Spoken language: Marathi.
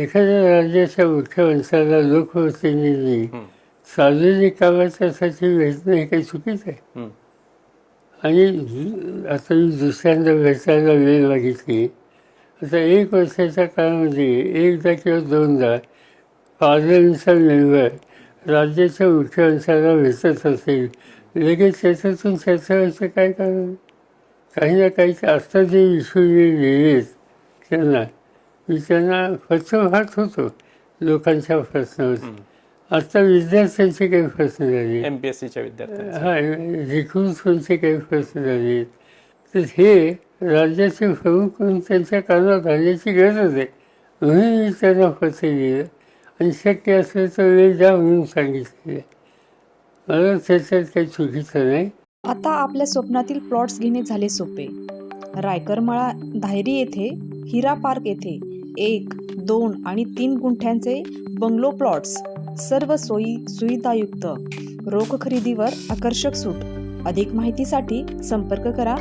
एखाद्या राज्याच्या मुख्य माणसाला लोकप्रतिनिधी. सार्वजनिक कामाच्यासाठी भेटणं हे काही चुकीचं आहे. आणि आता मी दुसऱ्यांदा भेटायला वेळ मागितली आता एक वर्षाच्या काळामध्ये एकदा किंवा दोनदा पार्लमेंटचा मेंबर राज्याच्या मुख्य माणसाला भेटत असेल लगेच त्याच्यातून व्हायचं काय कारण काही ना काही आता जे इश्यू मी लिहिलेत त्यांना मी त्यांना पत्रभात होतो लोकांच्या प्रश्नावर. आता विद्यार्थ्यांचे काही प्रश्न झाले. एम पी एस सीच्या विद्यार्थ्यांचे. हा रिक्रुटमेंटचे काही प्रश्न झाले. तर हे राज्याचे प्रमुख म्हणून त्यांच्या कानावर घालण्याची गरज आहे म्हणून मी त्यांना पत्र लिहिलं. आणि शक्य असलं तर वेळ द्या म्हणून सांगितलेलं आहे. मला त्याच्यात काही चुकीचं नाही. आता आपल्या स्वप्नातील प्लॉट्स घेणे झाले सोपे. रायकरमळा धायरी येथे हिरा पार्क येथे एक दोन आणि तीन गुंठ्यांचे बंगलो प्लॉट्स सर्व सोयी सुविधायुक्त. रोख खरेदीवर आकर्षक सूट. अधिक माहितीसाठी संपर्क करा.